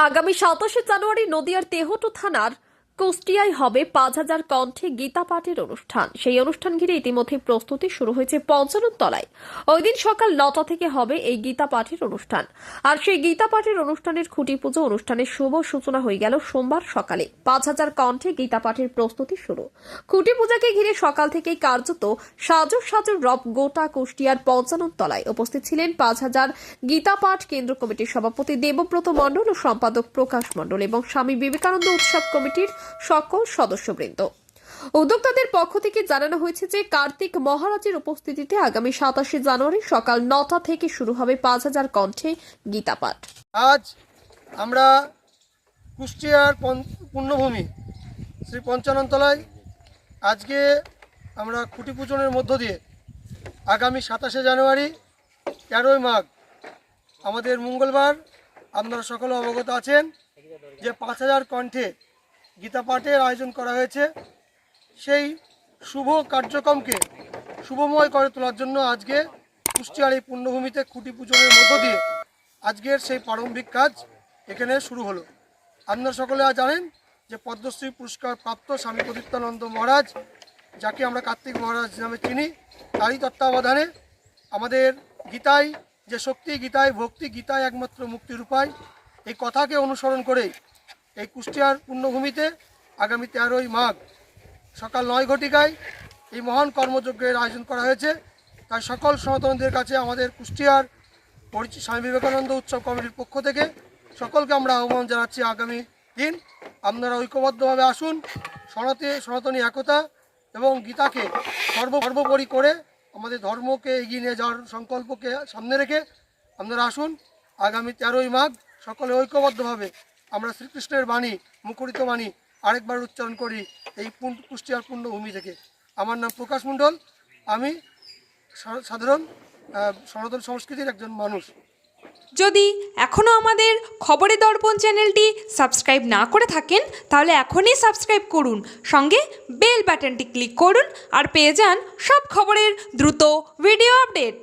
আগামী সাতাশে জানুয়ারি নদিয়ার তেহটু থানার কুষ্টিয়ায় হবে পাঁচ হাজার কণ্ঠে গীতা পাঠের অনুষ্ঠান। সেই অনুষ্ঠান ঘিরে ইতিমধ্যে প্রস্তুতি শুরু হয়েছে পঞ্চানন তলায় ওই দিন সকাল নটা থেকে হবে এই গীতা পাঠের অনুষ্ঠান। আর সেই গীতা পাঠের অনুষ্ঠানের খুঁটি পুজো অনুষ্ঠানের শুভ সূচনা হয়ে গেল সোমবার সকালে। পাঁচ হাজার কণ্ঠে গীতা পাঠের প্রস্তুতি শুরু। খুঁটি পূজাকে ঘিরে সকাল থেকেই কার্যত সাজো সাজো রব গোটা কুষ্টিয়ার পঞ্চানন তলায় উপস্থিত ছিলেন পাঁচ হাজার গীতা পাঠ কেন্দ্র কমিটির সভাপতি দেবব্রত মণ্ডল ও সম্পাদক প্রকাশ মণ্ডল এবং স্বামী বিবেকানন্দ উৎসব কমিটির সকল সদস্যবৃন্দ। উদ্যোক্তাদের পক্ষ থেকে জানানো হয়েছে যে, কার্তিক মহারাজের উপস্থিতিতে আগামী সাতাশে জানুয়ারি সকাল নটা থেকে শুরু হবে পাঁচ হাজার কণ্ঠে গীতাপাঠ। আজ আমরা কুষ্টিয়ার পুণ্যভূমি শ্রী পঞ্চাননতলায় আজকে আমরা খুঁটি পূজনের মধ্য দিয়ে আগামী সাতাশে জানুয়ারি, তেরোই মাঘ, আমাদের মঙ্গলবার আপনারা সকলে অবগত আছেন যে পাঁচ হাজার কণ্ঠে গীতা পাঠের আয়োজন করা হয়েছে। সেই শুভ কার্যক্রমকে শুভময় করে তোলার জন্য আজকে কুষ্টিয়ার এই পুণ্যভূমিতে খুঁটি পূজনের মধ্য দিয়ে আজকের সেই প্রারম্ভিক কাজ এখানে শুরু হলো। আপনারা সকলে জানেন যে পদ্মশ্রী পুরস্কার প্রাপ্ত স্বামী প্রদীপ্তানন্দ মহারাজ, যাকে আমরা কার্তিক মহারাজ নামে চিনি, তারই তত্ত্বাবধানে আমাদের গীতায় যে শক্তি গীতায় ভক্তি গীতায় একমাত্র মুক্তির উপায় এই কথাকে অনুসরণ করেই এই কুষ্টিয়ার পুণ্যভূমিতে আগামী তেরোই মাঘ সকাল নয় ঘটিকায় এই মহান কর্মযজ্ঞের আয়োজন করা হয়েছে। তাই সকল সনাতনদের কাছে আমাদের কুষ্টিয়ার পরিচিত স্বামী বিবেকানন্দ উৎসব কমিটির পক্ষ থেকে সকলকে আমরা আহ্বান জানাচ্ছি আগামী দিন। আপনারা ঐক্যবদ্ধভাবে আসুন, সনাতে, সনাতনী একতা এবং গীতাকে সর্ব, সর্বোপরি করে আমাদের ধর্মকে এগিয়ে নিয়ে যাওয়ার সংকল্পকে সামনে রেখে আপনারা আসুন। আগামী তেরোই মাঘ সকলে ঐক্যবদ্ধভাবে আমরা শ্রীকৃষ্ণের বাণী, মুখরিত বাণী আরেকবার উচ্চারণ করি এই কুষ্টিয়ার পূর্ণভূমি থেকে। আমার নাম প্রকাশ মণ্ডল। আমি সাধারণ সনাতন সংস্কৃতির একজন মানুষ। যদি এখনও আমাদের খবরে দর্পণ চ্যানেলটি সাবস্ক্রাইব না করে থাকেন, তাহলে এখনই সাবস্ক্রাইব করুন। সঙ্গে বেল বাটনটি ক্লিক করুন আর পেয়ে যান সব খবরের দ্রুত ভিডিও আপডেট।